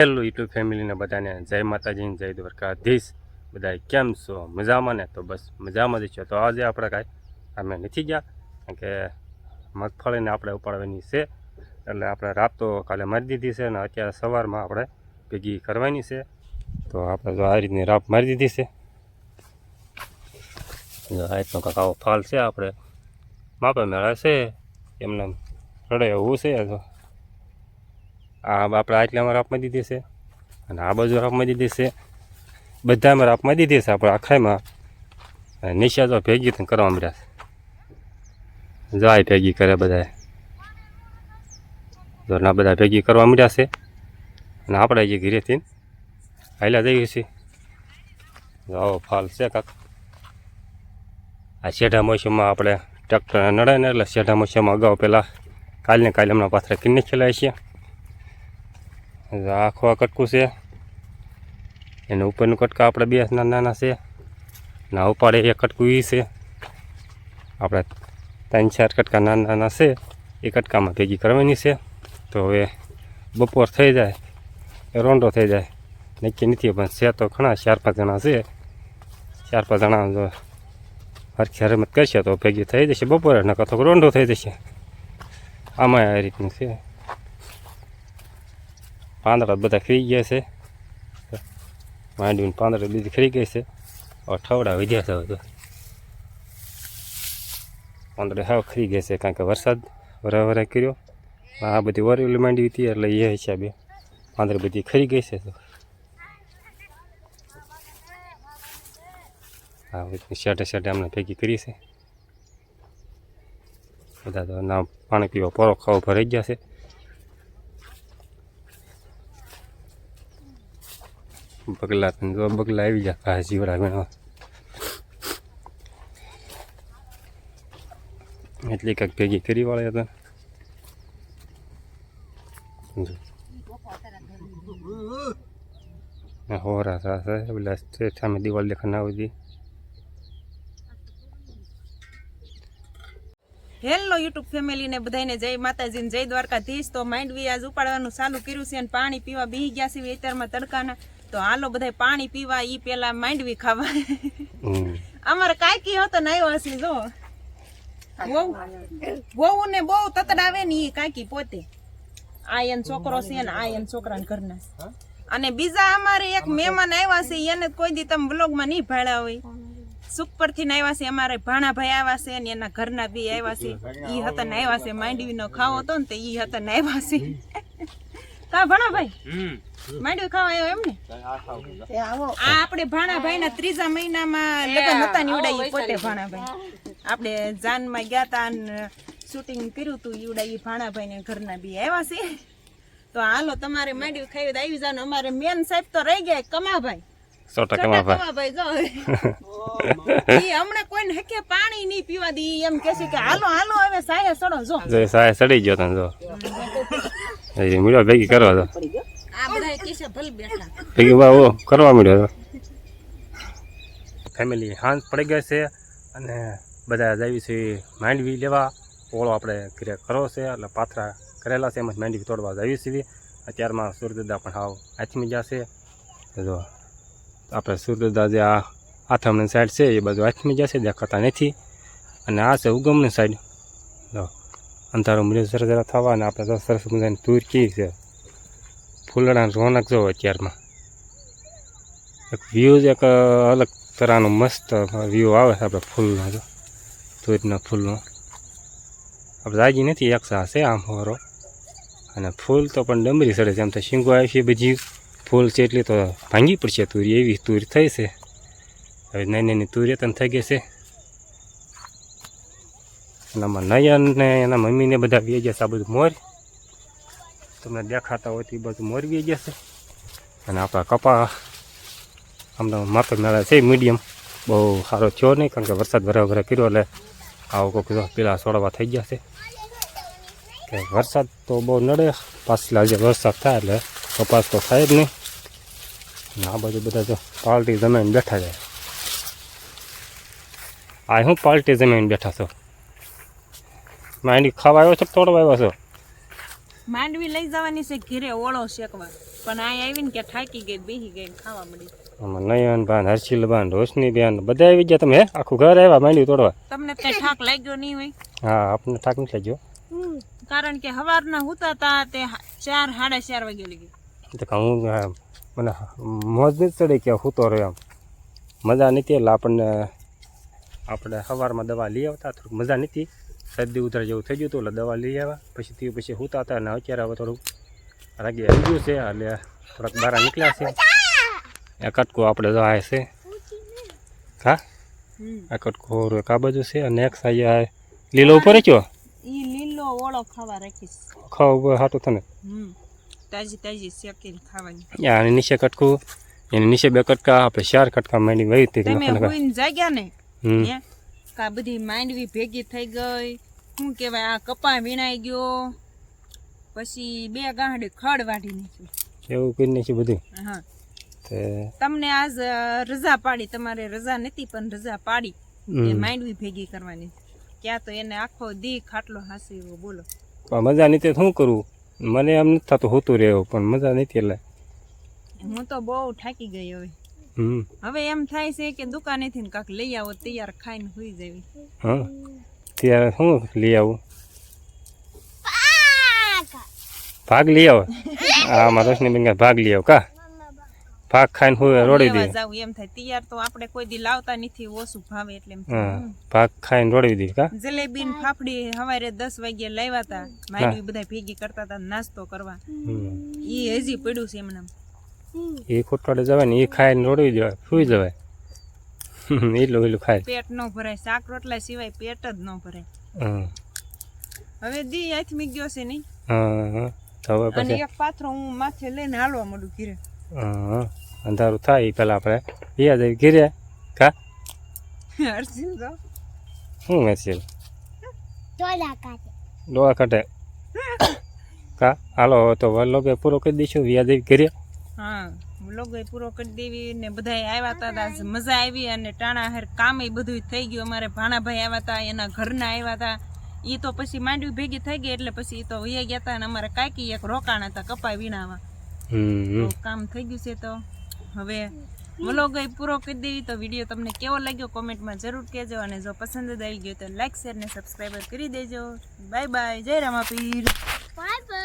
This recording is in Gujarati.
હેલો યુટ્યુબ ફેમિલીને બધાને જય માતાજી જય દ્વારકાધીશ. બધા કેમ છો? મજામાં ને? તો બસ મજામાં જ છો. તો આજે આપણે કાંઈ અમે નથી ગયા, કારણ કે મગફળીને આપણે ઉપાડવાની છે. એટલે આપણે રાત તો કાલે મારી દીધી છે અને અત્યારે સવારમાં આપણે ભેગી કરવાની છે. તો આપણે જો આ રીતની રાપ મારી દીધી છે. આ રીતનો કાંક આવો ફાલ છે આપણે. માપે મેળા છે. એમને રડે એવું છે. આ આપણે આટલામાં રાપમાં દીધી છે. અને આ બાજુ રાપમાં દીધી છે. બધામાં રાપમાં દીધી છે આપણે આખાઈમાં નિશા તો ભેગી તો કરવા મળ્યા છે. જાય ભેગી કરે બધાએ જો બધા ભેગી કરવા મળ્યા છે. અને આપણે જે ઘરેથી હાલ્યા જઈએ છીએ. આવો ફાલ છે કાક. આ શેઢા મોસમમાં આપણે ટ્રેક્ટર નડે ને એટલે શેઢા મોસમમાં અગાઉ પહેલાં કાલને કાલે હમણાં પાથરે કિન્ને ખેલાય છે. આખો આ કટકું છે. એના ઉપરનું કટકા આપણે બે નાના છે. ના ઉપાડે એ કટકું એ છે. આપણે ત્રણ ચાર કટકા નાના નાના છે. એ કટકામાં ભેગી કરવાની છે. તો હવે બપોર થઈ જાય. એ રોંડો થઈ જાય. નક્કી નથી, પણ છે તો ઘણા ચાર પાંચ જણા છે. ચાર પાંચ જણા હરખી હરમત કરશે તો ભેગી થઈ જશે બપોરે, નકર તો રોંડો થઈ જશે. આમાં આ રીતનું છે. પાંદડા બધા ખરી ગયા છે. માંડવીને પાંદડા બીજી ખરી ગઈ છે. હવે ઠવડા વધ્યા છે તો. પાંદડા હાવ ખરી ગયા છે કારણ કે વરસાદ વરા વરા કર્યો. આ બધી વરેલી માંડવી હતી એટલે એ હિસાબે પાંદડી બધી ખરી ગઈ છે તો. હા બધી શેટે શેટે અમને ભેગી કરી છે. બધા તો ના પાણી પીવા પોરો ખાવો ભરાઈ ગયા છે. બગલા તને જો બગલા આવી જા ઘાસ જીવડા ઘણા એટલી કાંઈક ભેગી કરી વાળા હતા. હોરા સાથે પેલા સામે દિવાલ દેખાને આવી હતી. હેલો યુટ્યુબ જય માતાજી ને જય દ્વારકાધીશ. તો માંડવી આજ ઉપાડવાનું ચાલુ કર્યું છે અને પાણી પીવા બી ગયા છે, વેતરમાં તડકાના. તો હાલો બધા પાણી પીવા ઈ પેલા માંડવી ખાવા. અમારે કાંઈકી હતો ને આવ્યો હશે જો. વહુ ને બહુ તતડાવે ને ઈ કાંઈકી પોતે. આ એન છોકરો છે ને આ એન છોકરાના ઘરના. અને બીજા અમારે એક મહેમાન આવ્યા છે એને કોઈ દી તમે બ્લોગમાં નહીં ભાડ્યા હોય. સુખપરથી ને આવ્યા છે અમારે ભાણાભાઈ આવ્યા છે ને એના ઘરના બી આવ્યા છે. ઈ હતા ને આવ્યા છે માંડવીનો ખાવો હતો ને તો ઈ હતા ને આવ્યા છે. કા ભાણાભાઈ? ખાવા આવ્યો એમ ને આ આપણે ભાણાભાઈ ના ત્રીજા મહિનામાં લગ્ન હતા નીવડાઈ પોતે ભાણાભાઈ. આપણે જાનમાં ગયા તા શૂટિંગ કર્યું તું ઈવડાઈ ભાણાભાઈ ને ઘરના બી આવ્યા છે. તો હાલો તમારે માંડ્યું ખાઈ આવી જાવ અમારે મેન સાહેબ તો રહી ગયા કમાભાઈ. સો કમાભાઈ. જો. ઈ હમણાં કોઈને હકે પાણી નહીં પીવા દી. ઈ એમ કે છે કે હાલો હાલો હવે સાયા સડો જો. સાહેબ સડી ગયો તને જો. મળ્યો ભેગી કરવા તો. આ બધા કેસે ભલ બેઠા. ભેગી બા કરવા મળ્યો ફેમિલી હાંસ પડી ગયા છે અને બધા જાવી છે માંડવી લેવા. ઓળો આપણે ઘરે કરો છે એટલે પાથરા કરેલા છે એમ જ માંડવી તોડવા જાવી છે અત્યારમાં સૂર્યદાદા પણ હાવ હાથમી જશે જો આપણે સૂર્યદાદા જે આ આથમની સાઈડ છે એ બધું હાથમી જશે દેખાતા નથી. અને આ છે ઉગમની સાઈડ. અંધારું મળ્યું જરા જરા થવા અને આપણે સરસ મજાની તુર કી છે ફૂલડાની રોનક જો અત્યારમાં એક વ્યૂ જ એક અલગ તરહનો મસ્ત વ્યૂ આવે છે આપણે ફૂલનો જો તૂરના ફૂલનો આપણે જાગી નથી એક સા છે આમ હોરો અને ફૂલ તો પણ ડમરી સડે છે આમ તો શીંગો આવી છે બધી ફૂલ છે એટલી તો ભાંગી પડશે તુરી એવી તુર થઈ છે હવે નાની નાની તુરી તને થઈ ગઈ છે અને આમાં નયન ને એના મમ્મીને બધા વી ગયા છે. આ બધું મોર. તમને દેખાતા હોય તો એ બધું મોર વી ગયા છે. અને આપણા કપા આમનો માપે મેળા છે મીડિયમ. બહુ સારો થયો નહીં, કારણ કે વરસાદ ભરા ભરા કર્યો એટલે આવો કોઈક પેલા સોડવા થઈ ગયા છે. કે વરસાદ તો બહુ નડે. પાછલા જે વરસાદ થાય એટલે કપાસ તો થાય જ નહીં. આ બાજુ બધા જો પાલટી જમીન બેઠા જાય આ હું પાલટી જમીન બેઠા છો. માંડી ખાવા આવ્યો છે તોડવા આવ્યો છો? માંડવી લઈ જવાની છે ઘીરે ઓળો શેકવા. પણ આ આવીને કે થાકી ગઈ બેહી ગઈ ખાવા મળી. આમાં નયન બાન હર્ષિલ બાન રોશની બેન બધા આવી ગયા તમે આખું ઘર આવ્યા માંડવી તોડવા? તમને કઈ થાક લાગ્યો નહીં હોય. હા આપણને થાક નથી લાગ્યો. કારણ કે સવારના હુતા તા તે ચાર સાડા ચાર વાગે લગી તો હું મને મોજ નથી ચડે કે સૂતો રહ્યો એમ. મજા નથી એટલે આપણને આપણે સવારમાં દવા લઈ આવતા થોડીક મજા નથી. શરદી ઉધર જેવું થઈ ગયું હતું એટલે દવા લઈ આવ્યા. પછી તે પછી સૂતા હતા અને અત્યારે હવે થોડુંક રાગે આવી ગયું છે એટલે થોડાક બહાર નીકળ્યા છે. આ કટકો આપણે જો આ છે. હા? આ કટકો એક આ બાજુ છે અને એક સાઈ આ લીલો ઉપર ઈ લીલો ઓળો ખાવા રાખીશ. ખાવા ઉપર હાટું તને તાજી તાજી શેકીને ખાવાની. આની નીચે કટકું એની નીચે બે કટકા આપણે ચાર કટકા માંડી વહી હતી તમે. જાગ્યા ને? કા બધી માંડવી ભેગી થઈ ગઈ. શું કહેવાય આ કપા વીણાઈ ગયો. પછી બે ગાંઠ ખડ વાઢી નાખ્યું. એવું કરી નાખ્યું બધું? હા. તમને આજ રજા પાડી. તમારે રજા નથી પણ રજા પાડી એ માંડવી ભેગી કરવાની. ક્યાં તો એને આખો દી ખાટલો હાસી બોલો. પણ મજા નથી શું કરું? મને એમ નથી થતું હોતું રહેવું પણ મજા નથી એટલે. હું તો બહુ થાકી ગઈ હવે. હવે એમ થાય છે કે દુકાનેથી કાંક લઈ આવો તૈયાર ખાઈને હુઈ જવી. હા. ત્યારે શું લઈ આવું? ભાગ. લઈ આવો? આમાં રોશની બેન ભાગ લઈ આવો કા? ભાગ ખાઈને હું રોડી દે જાવ એમ થાય. તૈયાર તો આપણે કોઈ દી લાવતા નથી ઓછું ભાવે એટલે એમ હા. ભાગ ખાઈને રોડી દે કા? જલેબી ને ફાફડી સવારે દસ વાગ્યે લાવ્યા હતા માઈ બધા ભેગી કરતા હતા નાસ્તો કરવા. ઈ હજી પડ્યું છે એમને એ ખોટવાડે જવાય ને એ ખાઈને રોડી જવાય સુઈ જવાય. એટલું એટલું ખાય. પેટ ન ભરાય શાક રોટલા સિવાય પેટ જ ન ભરાય. હમ. હવે દી આથમી ગયો છે નહીં. હા હા તો હવે અને પછી એક પાથરો હું માથે લઈને હાલવા મળું ઘીરે. હા અંધારું થાય એ પહેલાં આપણે. યાદ જઈ ઘીરે. કા? અર્જુન તો. શું મેસેજ ડોળા કાઢે. કા? હાલો હવે તો વલ્લભે પૂરો કરી દઈશું. વ્યાજ આવી ઘીરે. હા વ્લોગ પૂરો કરી દેવી ને બધા આવ્યા હતા આજ મજા આવી અને ટાણા હેર કામ એ બધું થઈ ગયું. અમારે ભાણાભાઈ આવ્યા હતા એના ઘરના આવ્યા હતા એ તો પછી માંડવી ભેગી થઈ ગઈ એટલે પછી ઈ તો વયા ગયા હતા અને અમારે કાકી એક રોકાણ હતા કપા વીણાવા. તો કામ થઈ ગયું છે તો. હવે વ્લોગ એ પૂરો કરી દેવી તો વીડિયો તમને કેવો લાગ્યો કોમેન્ટમાં જરૂર કહેજો અને જો પસંદ આવી ગયો તો લાઈક શેર ને સબસ્ક્રાઈબર કરી દેજો. બાય બાય જય રામાપીર. By bye.